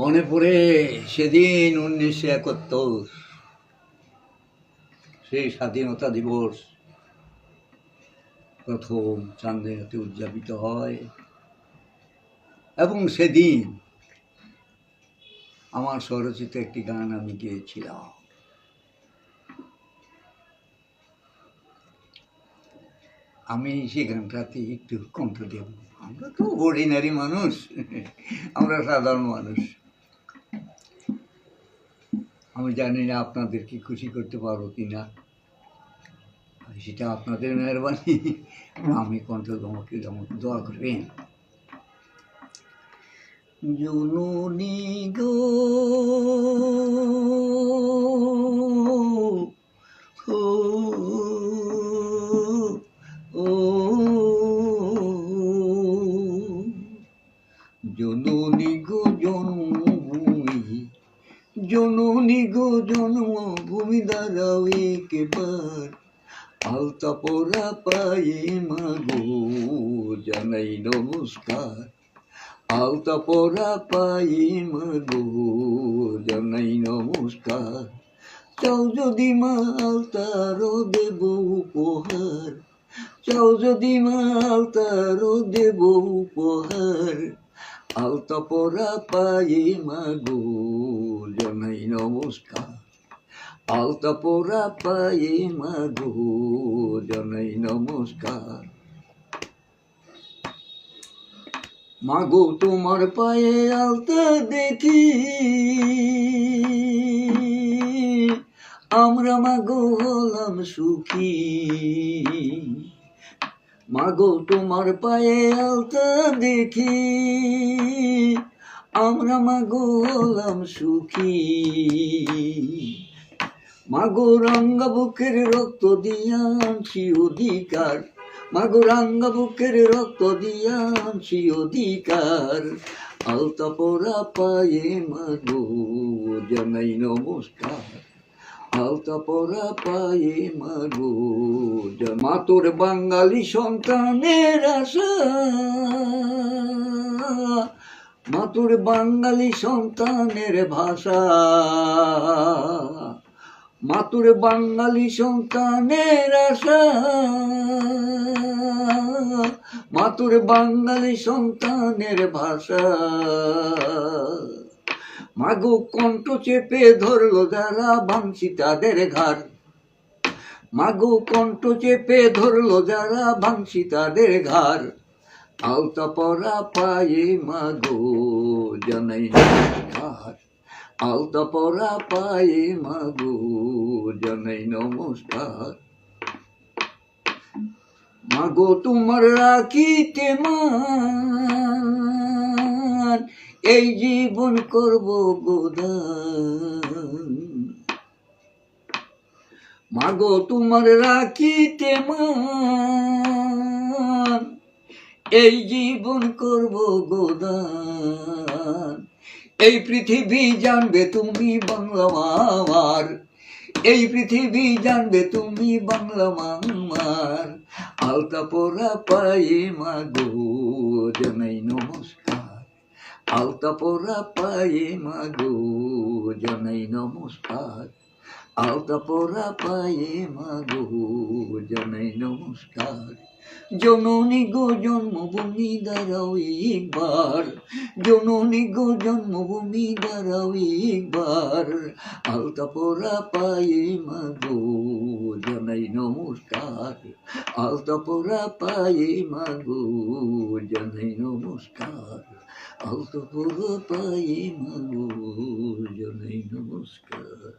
মনে পড়ে সেদিন উনিশশো একাত্তর, সেই স্বাধীনতা দিবস প্রথম চান্দিনাতে উদযাপিত হয়। এবং সেদিন আমার স্বরচিত একটি গান আমি গেয়েছিলাম। আমি সেই গানটাতে একটু কণ্ঠ দেব। আমরা তো অর্ডিনারি মানুষ, আমরা সাধারণ মানুষ। আমি জানি না আপনাদেরকে খুশি করতে পারব কি না। সেটা আপনাদের মেহরবানি। আমি তোমাকে যেমন দোয়া করবেন। জননী জননী গো জন্মভূমি দাঁড়াও একবার। আলতা পরা পায়ে মাগো, জানাই নমস্কার। আলতা পরা পায়ে মাগো, জানাই নমস্কার। চাও যদি মা আলতারও দেব উপহার। চাও যদি মা আলতারও দেব উপহার। আলতা পরা পায়ে মাগো জানাই নমস্কার আলতা পরা পায়ে মাগো জানাই নমস্কার মাগো তোমার পায়ে আলতা দেখি আমরা মাগো হলাম সুখী মাগো তোমার পায়ে আলতা দেখি। আমরা মাগো হলাম সুখী। মাগো রঙ্গা বুকের রক্ত দিয়া আনছি অধিকার। মাগো রাঙ্গা বুকের রক্ত দিয়া আনছি অধিকার। আলতা পরা পায়ে মাগো জানাই নমস্কার। আলতা পরা পায়ে মাগো মা বাঙালি সন্তানের আশা। মা তোর বাঙালি সন্তানের ভাষা। মাতুর বাঙালি সন্তানের আশা। মাতুর বাঙালি সন্তানের ভাষা। মাগো কণ্ঠ চেপে ধরলো যারা ভাঙছি তাদের মাগো কণ্ঠ চেপে ধরলো যারা ভাঙছি তাদের ঘর আলতা পরা পায়ে মাগো জানাই নমস্কার। আলতা পরা পায়ে মাগো জানাই নমস্কার। মাগো তোমার রাখিতে মান। এই জীবন করব গোদান। মাগো, তোমার রাখিতে মান। এই জীবন করব গোদান। এই পৃথিবী জানবে তুমি বাংলা মামার। এই পৃথিবী জানবে তুমি বাংলা মামার। আলতা পরা পায়ে মাগো, জানাই নমস্কার। আলতা পরা পায়ে মাগো জানাই নমস্কার আলতা পরা পায়ে মাগো জানাই নমস্কার। জননী গো জন্মভূমি দাঁড়াও একবার। জননী গো জন্মভূমি দাঁড়াও একবার। আলতা পরা পায়ে মাগো জানাই নমস্কার। আলতা পরা পায়ে মাগো জানাই নমস্কার। আলতা পরা পায়ে মাগো জানাই নমস্কার।